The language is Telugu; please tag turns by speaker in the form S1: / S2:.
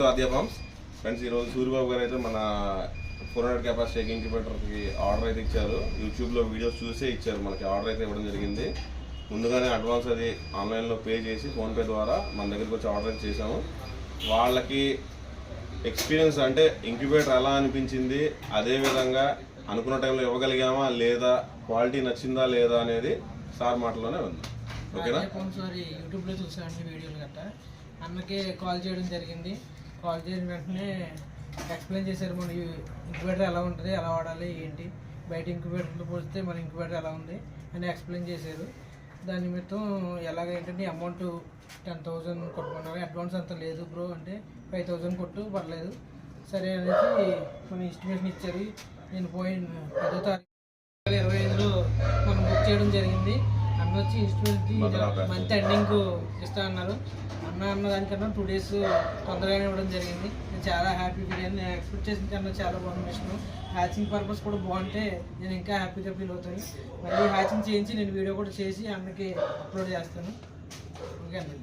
S1: ఫార్మ్స్ ఫ్రెండ్స్ ఈరోజు సూర్యబాబు గారు అయితే మన ఫోర్ హండ్రెడ్ కెపాసిటీ ఎగ్ ఇంక్యుబేటర్కి ఆర్డర్ అయితే ఇచ్చారు. యూట్యూబ్లో వీడియోస్ చూసే ఇచ్చారు. మనకి ఆర్డర్ అయితే ఇవ్వడం జరిగింది. ముందుగానే అడ్వాన్స్ అది ఆన్లైన్లో పే చేసి ఫోన్పే ద్వారా మన దగ్గరికి వచ్చి ఆర్డర్ అయితే చేసాము వాళ్ళకి ఎక్స్పీరియన్స్ అంటే ఇంక్యుబేటర్ ఎలా అనిపించింది అదేవిధంగా అనుకున్న టైంలో ఇవ్వగలిగామా లేదా క్వాలిటీ నచ్చిందా లేదా అనేది సార్ మాటలోనే ఉంది. ఓకేనా?
S2: యూట్యూబ్లో చూసాను వీడియోలు గట్టా. కాల్ చేయడం జరిగింది. కాల్ చేసిన వెంటనే ఎక్స్ప్లెయిన్ చేశారు మన ఇంక్యుబేటర్ ఎలా ఉంటుంది ఎలా వాడాలి ఏంటి? బయట ఇంక్యుబేటర్తో పోలిస్తే మన ఇంక్యుబేటర్ ఎలా ఉంది? అని ఎక్స్ప్లెయిన్ చేశారు. దాని నిమిత్తం ఎలాగ ఏంటంటే అమౌంట్ టెన్ థౌజండ్ కొట్టుకున్నారు. అడ్వాన్స్ అంత లేదు బ్రో అంటే ఫైవ్ థౌజండ్ కొట్టు పర్లేదు. సరే అనేసి మన ఎస్టిమేషన్ ఇచ్చారు. నేను పోయిన పదో తారీఖు ఇరవై ఐదులో మనం బుక్ చేయడం జరిగింది. అన్న వచ్చి
S1: భద్రాద్రి.
S2: మంత్ ఎండింగ్ ఇస్తా అన్నారు. అన్న అన్న దానికన్నా టూ డేస్ తొందరగానే ఇవ్వడం జరిగింది. నేను చాలా హ్యాపీ ఫీల్ అయ్యాను. నేను ఎక్స్పెక్ట్ చేసిన కన్నా చాలా బాగుంది మిషన్ హ్యాచింగ్ పర్పస్ కూడా బాగుంటే నేను ఇంకా హ్యాపీగా ఫీల్ అవుతాను. మళ్ళీ హ్యాచింగ్ చేయించి నేను వీడియో కూడా చేసి అన్నకి అప్లోడ్ చేస్తాను. ఓకే అండి